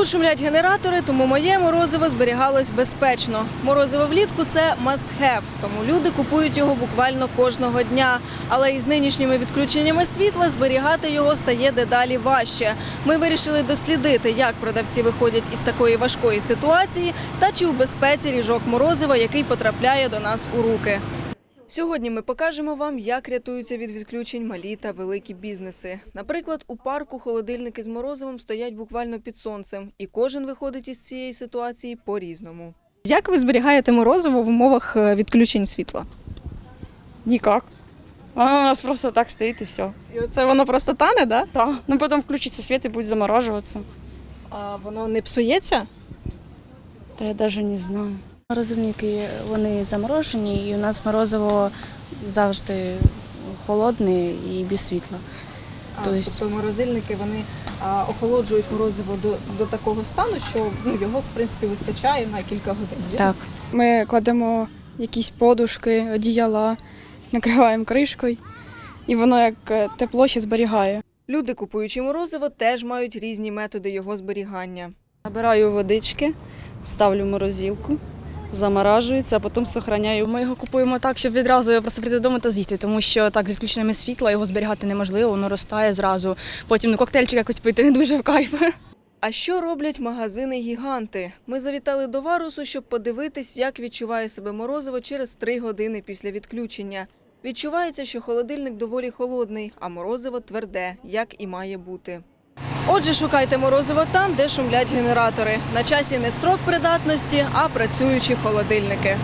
Тут шумлять генератори, тому моє морозиво зберігалось безпечно. Морозиво влітку це must have, тому люди купують його буквально кожного дня. Але із нинішніми відключеннями світла зберігати його стає дедалі важче. Ми вирішили дослідити, як продавці виходять із такої важкої ситуації та чи у безпеці ріжок морозива, який потрапляє до нас у руки. Сьогодні ми покажемо вам, як рятуються від відключень малі та великі бізнеси. Наприклад, у парку холодильники з морозивом стоять буквально під сонцем, і кожен виходить із цієї ситуації по-різному. Як ви зберігаєте морозиво в умовах е, відключень світла? Никак. Оно у нас просто так стоит и все. І оце воно просто тане, да? Да. Ну потом включится свет и будет замораживаться. А воно не псується? Да я даже не знаю. Морозильники вони заморожені, і у нас морозиво завжди холодне і без світла. А, То тобто, есть- морозильники вони а, охолоджують морозиво до, до такого стану, що ну, його в принципі вистачає на кілька годин. Так. Ми кладемо якісь подушки, одіяла, накриваємо кришкою, і воно як е, тепло ще зберігає. Люди, купуючи морозиво, теж мають різні методи його зберігання. Набираю водички, ставлю морозилку, заморажується, а потім сохраняю. Ми його купуємо так, щоб відразу просто прийти додому та з'їсти, тому що так з відключеннями світла його зберігати неможливо, воно розтає зразу. Потім ну, коктейльчик якось пити не дуже в кайф. А що роблять магазини-гіганти? Ми завітали до Варусу, щоб подивитись, як відчуває себе морозиво через три години після відключення. Відчувається, що холодильник доволі холодний, а морозиво тверде, як і має бути. Отже, шукайте морозиво там, де шумлять генератори. На часі не строк придатності, а працюючі холодильники.